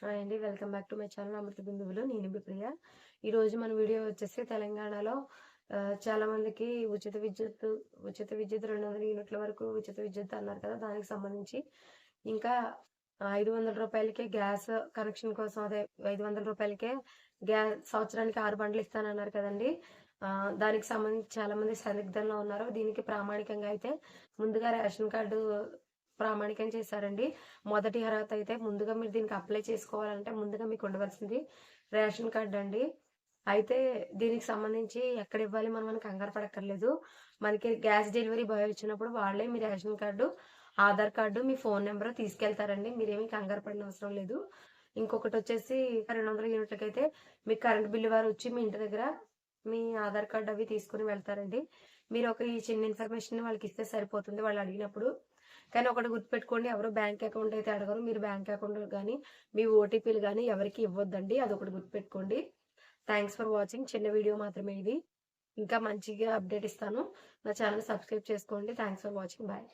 Hi అండి. Welcome back to my channel అమృత బిందువులు. నేను ప్రియ. ఈరోజు మన వీడియో వచ్చేసి తెలంగాణలో చాలా మందికి ఉచిత విద్యుత్ ఉచిత విద్యుత్ రెండు వందల యూనిట్ల వరకు ఉచిత విద్యుత్ అన్నారు కదా దానికి సంబంధించి. ఇంకా ఐదు వందల రూపాయలకే గ్యాస్ కనెక్షన్ కోసం అదే ఐదు వందల రూపాయలకే గ్యాస్ సంవత్సరానికి ఆరు బండ్లు ఇస్తానన్నారు కదండి. దానికి సంబంధించి చాలా మంది సందిగ్ధంలో ఉన్నారు. దీనికి ప్రామాణికంగా అయితే ముందుగా రేషన్ కార్డు ప్రామాణికం చేశారండి. మొదటి అర్హత అయితే ముందుగా మీరు దీనికి అప్లై చేసుకోవాలంటే ముందుగా మీకు ఉండవలసింది రేషన్ కార్డ్ అండి. అయితే దీనికి సంబంధించి ఎక్కడ ఇవ్వాలి మనం మనకి కంగారు పడక్కర్లేదు. మనకి గ్యాస్ డెలివరీ బాయ్ వచ్చినప్పుడు వాళ్ళే మీ రేషన్ కార్డు ఆధార్ కార్డు మీ ఫోన్ నెంబర్ తీసుకెళ్తారండి. మీరేమీ కంగారు పడిన అవసరం లేదు. ఇంకొకటి వచ్చేసి రెండు వందల యూనిట్లకి అయితే మీ కరెంట్ బిల్లు వారు వచ్చి మీ ఇంటి దగ్గర మీ ఆధార్ కార్డు అవి తీసుకుని వెళ్తారండి. మీరు ఒక ఈ చిన్న ఇన్ఫర్మేషన్ వాళ్ళకి ఇస్తే సరిపోతుంది వాళ్ళు అడిగినప్పుడు. కానీ ఒకటి గుర్తుపెట్టుకోండి ఎవరు బ్యాంక్ అకౌంట్ అయితే అడగరు మీరు బ్యాంక్ అకౌంట్ కానీ మీ ఓటీపీలు కానీ ఎవరికి ఇవ్వద్దండి అది ఒకటి గుర్తుపెట్టుకోండి. థ్యాంక్స్ ఫర్ వాచింగ్ చిన్న వీడియో మాత్రమే ఇది. ఇంకా మంచిగా అప్డేట్ ఇస్తాను. నా ఛానల్ సబ్స్క్రైబ్ చేసుకోండి. Thanks for watching bye